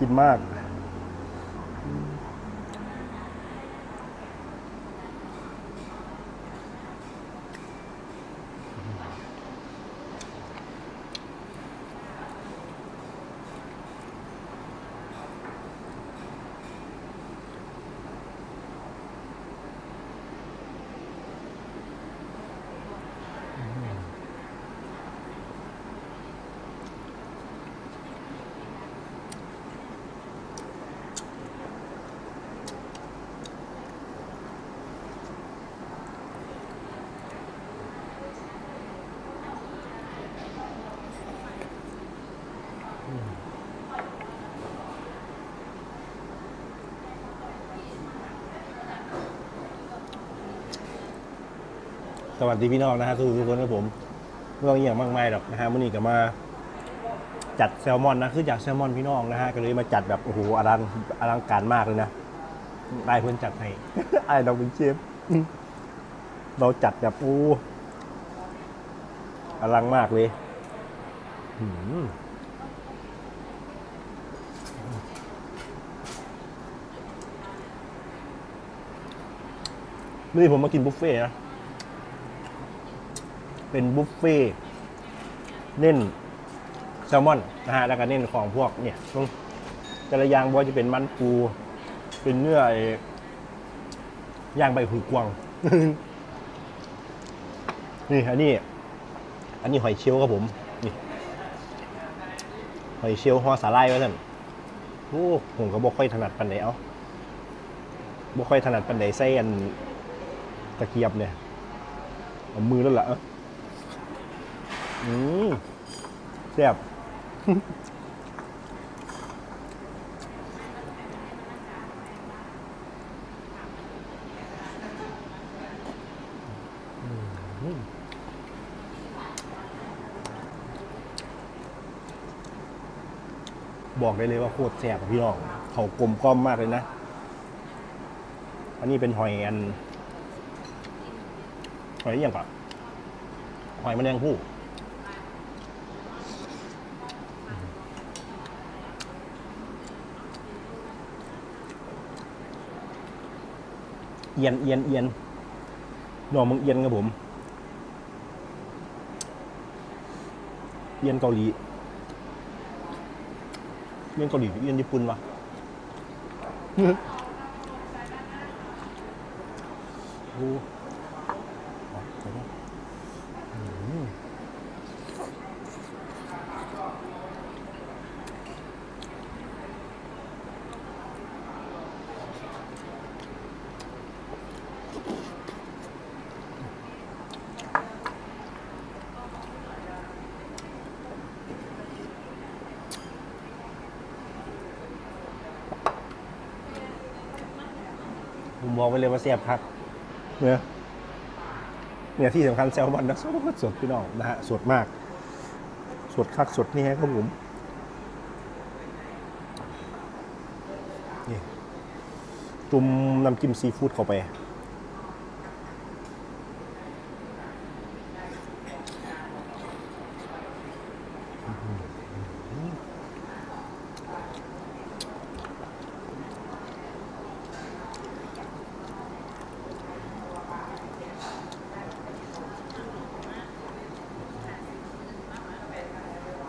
กินมาก สวัสดีพี่น้องนะฮะทุกทุกคนครับผมไม่ต้องอหย่างมากมายหรอกนะฮะมื่อนี้ก็มา จัดแซลมอนนะคือจากแซลมอนพี่น้องนะฮะก็เลยมาจัดแบบโอ้โหอลังอลังการมากเลยนะได้เพื่อนจัดให้ไอ้เราเป็นเชฟเราจัดแบบโอ้อลังมากเลยหืมนี่ผมมากินบุฟเฟ่ต์นะ เป็นบุฟเฟ่เน้นแซลมอนนะฮะแล้วก็เน้นของพวกเนี่ยตรงแต่ละอย่างว่าจะเป็นมันปู เป็นเนื้อไอ้ย่างใบหูกวางนี่อันนี้อันนี้หอยเชลล์ครับผมนี่หอยเชลล์ห่อสาหร่ายไว้ท่านโอ้ผมก็บ่ค่อยถนัดปันไหนเอาบ่ค่อยถนัดปันไหนใส่อันตะเกียบเนี่ยเอามือแล้วล่ะเอืมแซ่บบอกได้เลยว่าโคตรแซ่บพี่น้อง เขากลมกล้อมมากเลยนะ อันนี้เป็นหอยอัน หอยอย่างก่อนหอยแมลงภู่ อียนเอียนเอียนหน่อมึงเอียนครับผมเอียนเกาหลีเอียนเกาหลีหรือเอียนญี่ปุ่นวะโอ้เอาไปนะอืม ผมบอกไปเลยว่าแซ่บคับเนี่ยเนี่ยที่สำคัญแซลมอนนะสดสดพี่น้องนะฮะสดมาก สดคักสดนี่ฮะครับผมนี่จุ่มน้ำจิ้มซีฟู้ดเข้าไป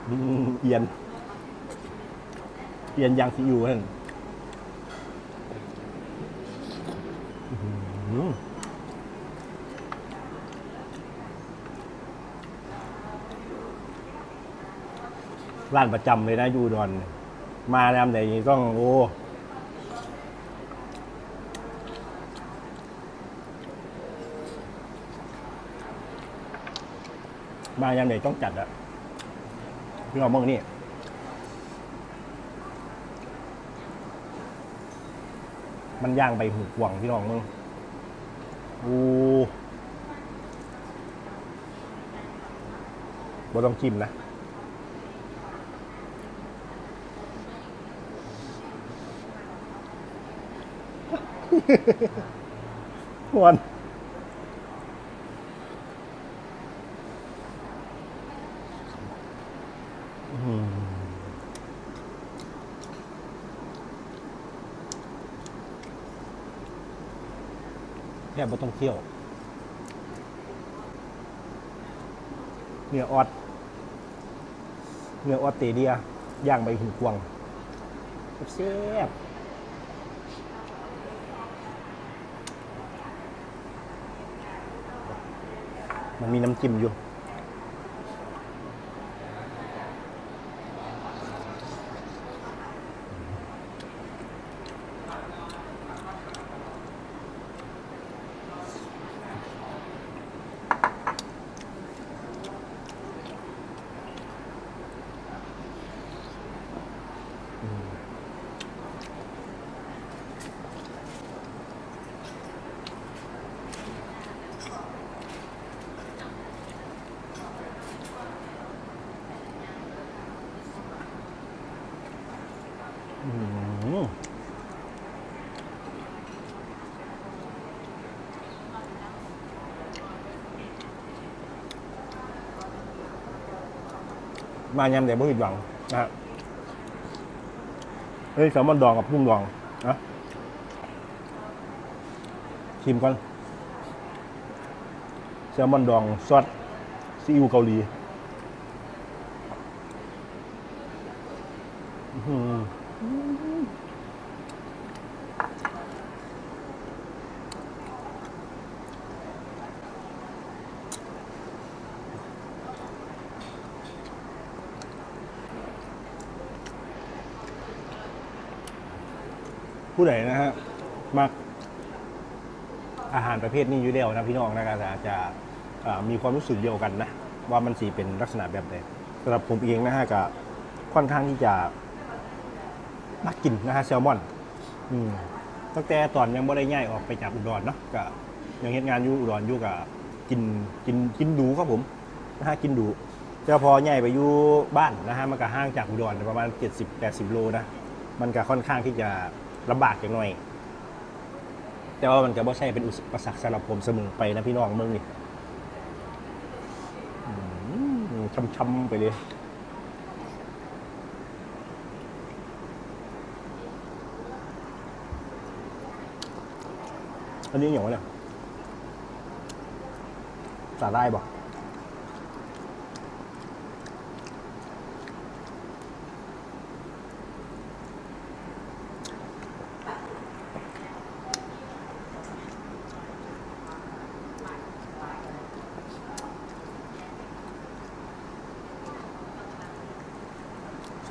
อืมเอียน เอียนยางซีอิ๊วนั่นอื้อหือร้านประจำเลยนะยูดอน มาแนวไหนต้องโอ้มายามไหนต้องจัดอะพี่น้องมองนี่ มันย่างใบหูกวางพี่น้องมึงอูบ่ต้องจิ้มนะ วัน ค่ไม่ต้องเคี่ยว เนื้อออด เนื้อออสเตรเลียย่างใบหูกวางแซ่บมันมีน้ำจิ้มอยู่ อืม มายำแต่ไม่ผิดหวังนะฮะเฮ้ยแซลมอนดองกับกุ้งดองนะชิมก่อนแซลมอนดองซอสซีอิ๊วเกาหลี อื้อ ผู้ใดนะฮะมักอาหารประเภทนี้อยู่เดียวนะพี่น้องนะก็อาจจะมีความรู้สึกเดียวกันนะว่ามันสีเป็นลักษณะแบบใดสำหรับผมเองนะฮะก็ค่อนข้างที่จะมักกินนะฮะแซลมอนอืมตั้งแต่ตอนยังไม่ได้ย้ายออกไปจากอุดรเนาะก็ยังเฮ็ดงานอยู่อุดรอยู่กับกินกินกินดูครับผมนะฮะกินดูแต่พอย้ายไปอยู่บ้านนะฮะมันก็ห่างจากอุดรประมาณ 70-80 โลนะ มันก็ค่อนข้างที่จะ ลำบากอย่างหน่อย แต่ว่ามันก็บ่ใช่เป็นอุปสรรคสำหรับผมเสมอไปนะพี่น้องเมืองนี่ช้ำๆไปเลยอันนี้อย่างวเนี่ยสาได้บ่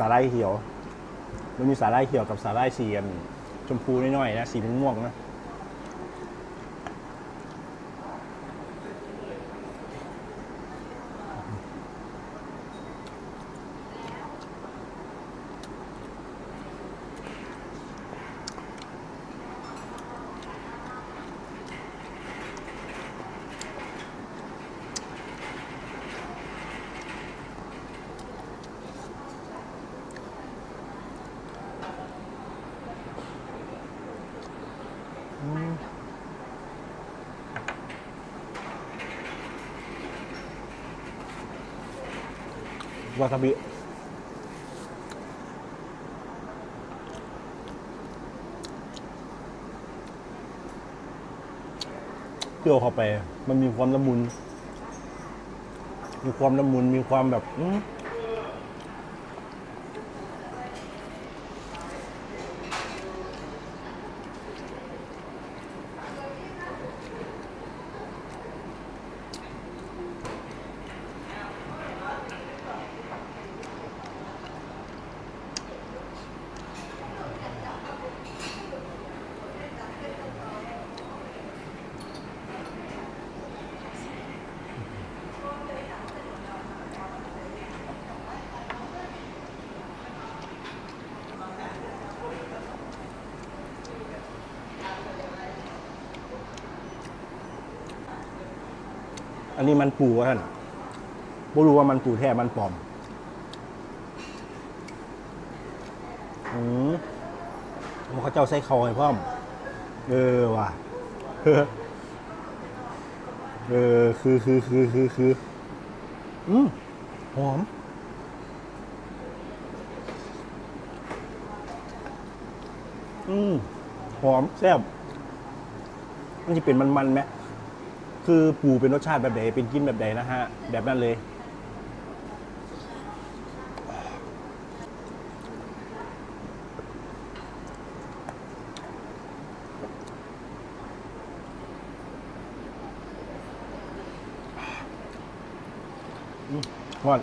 สาหร่ายเขียว มันมีสาหร่ายเขียวกับสาหร่ายสีอันชมพูน้อยๆนะ สีม่วงๆนะ วาซาบิเคี่ยวเข้าไป มันมีความละมุน มีความละมุน มีความแบบ อันนี้มันปูท่านไม่รู้ว่ามันปูแท้มันปลอมอืมเขาเจ้าใส่เขาให้พร้อม เออว่ะ เออ คือคือคือคือคืออืมหอมอืมหอมแซ่บมันจะเป็นมันๆไหม คือปูเป็นรสชาติแบบไหนเป็นกินแบบไหนนะฮะ แบบนั้นเลย อืมหวาน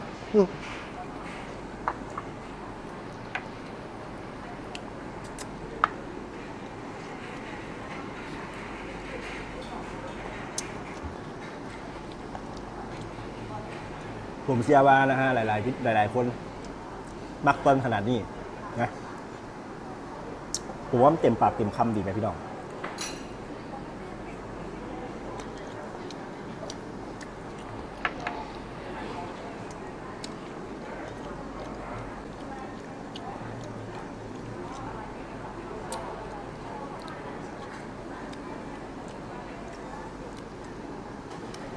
ผมเชื่อว่านะฮะหลายๆพี่หลาย ๆ คน มักต้นขนาดนี้นะผมว่ามันเต็มปากเต็มคำดีไหมพี่น้อง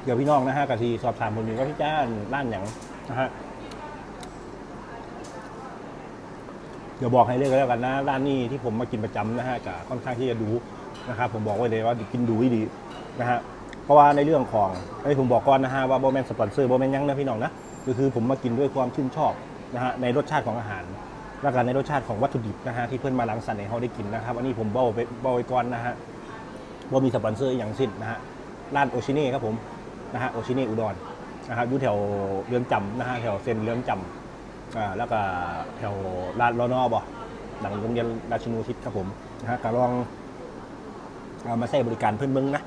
เดี๋ยวพี่น้องนะฮะกะทีสอบถามผมอยู่ว่าพี่จ้านร้านอย่างนะฮะเดี๋ยวบอกให้เลยก็แล้วกันนะร้านนี้ที่ผมมากินประจำนะฮะก็ค่อนข้างที่จะดูนะครับผมบอกไว้เลยว่ากินดูดีนะฮะเพราะว่าในเรื่องของไอ้ผมบอกก่อนนะฮะว่าโบแมนสปอนเซอร์โบแมนยังนะพี่น้องนะก็คือผมมากินด้วยความชื่นชอบนะฮะในรสชาติของอาหารแล้วก็ในรสชาติของวัตถุดิบนะฮะที่เพื่อนมาล้างสรรค์ให้เขาได้กินนะครับอันนี้ผมบอกไปบอกไว้ก่อนนะฮะว่ามีสปอนเซอร์อย่างสิ้นนะฮะร้านโอชิเน่ครับผม นะฮะโอชิเน่อุดรนะครับอยู่แถวเรือนจำนะฮะแถวเซนเรือนจำอ่าแล้วก็แถวลาดรอนอบ่หลังโรงเรียนราชินูทิศครับผมนะฮะก็ลองเอามาใช้บริการเพื่อนเบิ้งนะ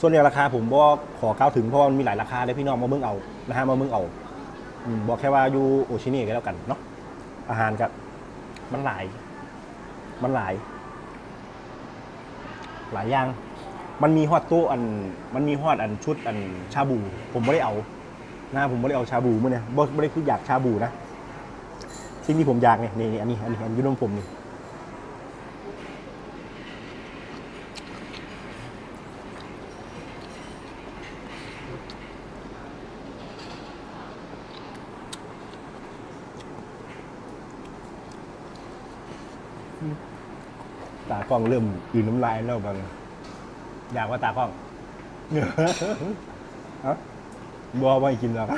ส่วนเรื่องราคาผมบอกขอก้าวถึงเพราะมันมีหลายราคาเลยพี่น้องมาเบิ้งเอานะฮะมาเบิ้งเอาอืมบอกแค่ว่าอยู่โอชิเน่ก็แล้วกันเนาะอาหารกับมันหลาย มันหลาย หลายอย่าง มันมีฮอตโต้อัน มันมีฮอตอันชุดอันชาบู ผมไม่ได้เอานะผมไม่ได้เอาชาบูมาเนี่ยบ่ไม่ได้คืออยากชาบูนะสิ่งที่ผมอยากเนี่ยนี่อันนี้อันนี้อันนี้นมผมนี่ตากล้องเริ่มอืนน้ำลายแล้วบาง อยากว่าตากล้องเอ้าบัวไม่กินหรอก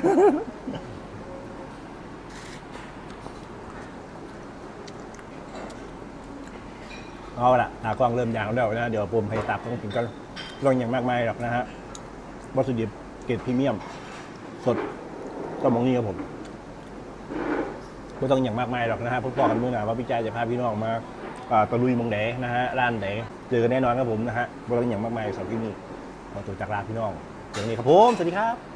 เอาละตากล้องเริ่มยางแล้วนะ เดี๋ยวผมให้ตากล้องกินก็ลองอย่างมากมายหรอกนะฮะ วัตถุดิบเกรดพรีเมียม สดก็มองนี่ครับผมไม่ต้องอย่างมากมายหรอกนะฮะพวกปอกันเมื่อไหร่ว่าพี่แจ๊จะพาพี่น้องมาอ่าตะลุยเมองแดนะฮะร้านไหน เจอกันแน่นอนครับผมนะฮะไม่ต้องอย่างมากมายสำหรับที่นี่ขอตัวจากลาพี่น้องอย่างนี้ครับผม สวัสดีครับ